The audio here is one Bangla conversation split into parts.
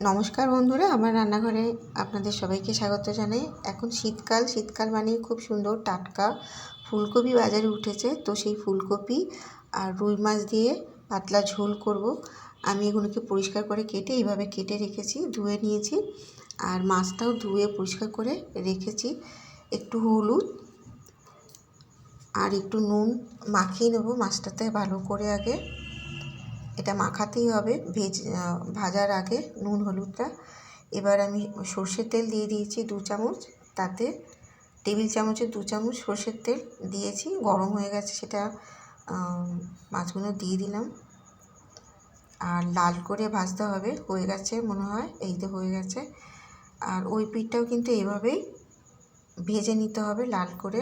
নমস্কার বন্ধুরা, আমার রান্নাঘরে আপনাদের সবাইকে স্বাগত জানাই। এখন শীতকাল শীতকাল মানেই খুব সুন্দর টাটকা ফুলকপি বাজারে উঠেছে। তো সেই ফুলকপি আর রুই মাছ দিয়ে পাতলা ঝোল করব। আমি এগুলোকে পরিষ্কার করে কেটে এইভাবে কেটে রেখেছি, ধুয়ে নিয়েছি। আর মাছটাও ধুয়ে পরিষ্কার করে রেখেছি। একটু হলুদ আর একটু নুন মাখিয়ে নেব মাছটাতে ভালো করে আগে। এটা মাখাতেই হবে। ভেজ ভাজার আগে নুন, হলুদটা। এবার আমি সর্ষের তেল দিয়ে দিয়েছি দু চামচ। তাতে টেবিল চামচের দু চামচ সর্ষের তেল দিয়েছি। গরম হয়ে গেছে সেটা মাছগুলো দিয়ে দিলাম। আর লাল করে ভাজতে হবে। হয়ে গেছে মনে হয়, এই তো হয়ে গেছে। আর ওই পিঠটাও কিন্তু এভাবেই ভেজে নিতে হবে লাল করে।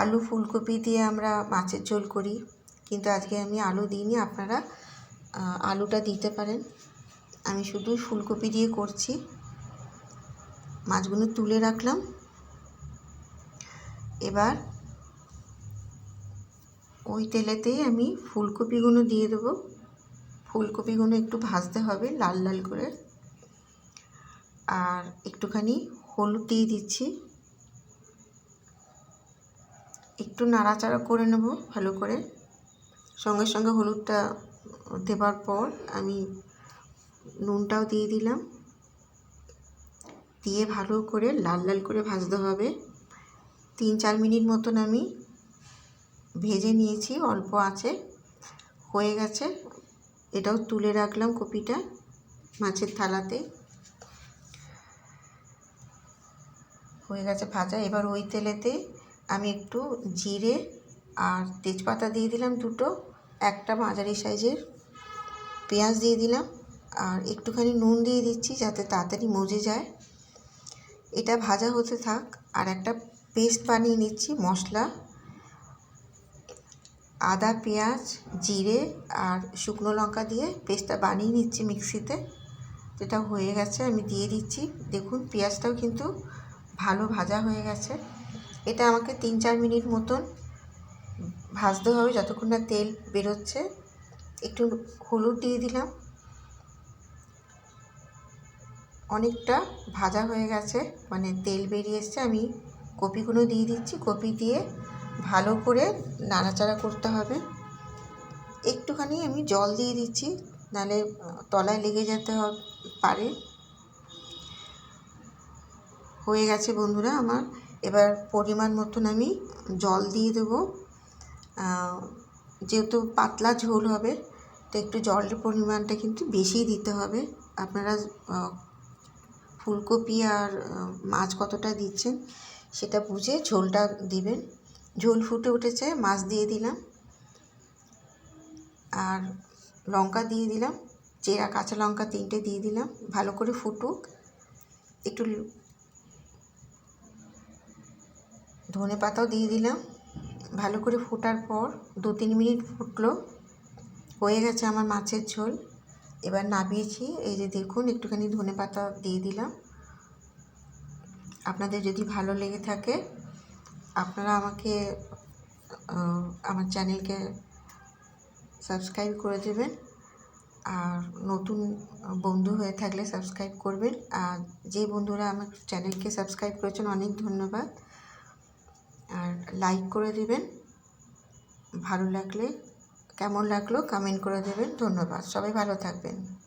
আলু ফুলকপি দিয়ে আমরা মাছের ঝোল করি। কিন্তু আজকে আমি আলু দিইনি, আপনারা আলুটা দিতে পারেন। আমি শুধু ফুলকপি দিয়ে করছি। মাছগুলো তুলে রাখলাম। এবার ওই তেলেতেই আমি ফুলকপিগুলো দিয়ে দেবো। ফুলকপিগুলো একটু ভাজতে হবে, লাল লাল করে। আর একটুখানি হলুদ দিয়ে দিচ্ছি। একটু নাড়াচাড়া করে নেব ভালো করে। সঙ্গে সঙ্গে হলুদটা দেবার পর আমি নুনটাও দিয়ে দিলাম। দিয়ে ভালো করে লাল লাল করে ভাজতে হবে। তিন চার মিনিট মতন আমি ভেজে নিয়েছি, অল্প আছে, হয়ে গেছে। এটাও তুলে রাখলাম কপিটা মাছের থালাতে। হয়ে গেছে ভাজা। এবার ওই তেলেতে আমি একটু জিরে আর তেজপাতা দিয়ে দিলাম দুটো, একটা মাঝারি সাইজের পেঁয়াজ দিয়ে দিলাম আর একটুখানি নুন দিয়ে দিচ্ছি যাতে তাড়াতাড়ি মজে যায়। এটা ভাজা হতে থাক আর একটা পেস্ট বানিয়ে নিচ্ছি, মশলা, আদা, পেঁয়াজ, জিরে আর শুকনো লঙ্কা দিয়ে পেস্টটা বানিয়ে নিচ্ছি মিক্সিতে। যেটা হয়ে গেছে আমি দিয়ে দিচ্ছি। দেখুন পেঁয়াজটাও কিন্তু ভালো ভাজা হয়ে গেছে। এটা আমাকে তিন চার মিনিট মতন ভাজতে হবে যতক্ষণ না তেল বেরোচ্ছে। একটু হলুদ দিয়ে দিলাম। অনেকটা ভাজা হয়ে গেছে মানে তেল বেরিয়ে এসছে। আমি কপিগুলো দিয়ে দিচ্ছি। কপি দিয়ে ভালো করে নাড়াচাড়া করতে হবে। একটুখানি আমি জল দিয়ে দিচ্ছি, নাহলে তলায় লেগে যেতে পারে। হয়ে গেছে বন্ধুরা আমার। এবার পরিমাণ মতন আমি জল দিয়ে দেবো। যেহেতু পাতলা ঝোল হবে, তো একটু জলের পরিমাণটা কিন্তু বেশি দিতে হবে। আপনারা ফুলকপি আর মাছ কতটা দিচ্ছেন সেটা বুঝে ঝোলটা দিবেন। ঝোল ফুটে উঠেছে, মাছ দিয়ে দিলাম। আর লঙ্কা দিয়ে দিলাম, চেরা কাঁচা লঙ্কা তিনটে দিয়ে দিলাম, ভালো করে ফুটুক। একটু ধনে পাতাও দিয়ে দিলাম। ভালো করে ফোটার পর দু তিন মিনিট ফুটলো। হয়ে গেছে আমার মাছের ঝোল। এবার নামিয়েছি। এই যে দেখুন, একটুখানি ধনে পাতা দিয়ে দিলাম। আপনাদের যদি ভালো লেগে থাকে, আপনারা আমাকে আমার চ্যানেলকে সাবস্ক্রাইব করে দেবেন। আর নতুন বন্ধু হয়ে থাকলে সাবস্ক্রাইব করবেন। আর যে বন্ধুরা আমার চ্যানেলকে সাবস্ক্রাইব করেছেন, অনেক ধন্যবাদ। আর লাইক করে দিবেন। ভালো লাগলে, কেমন লাগল কমেন্ট করে দেবেন। ধন্যবাদ। সবাই ভালো থাকবেন।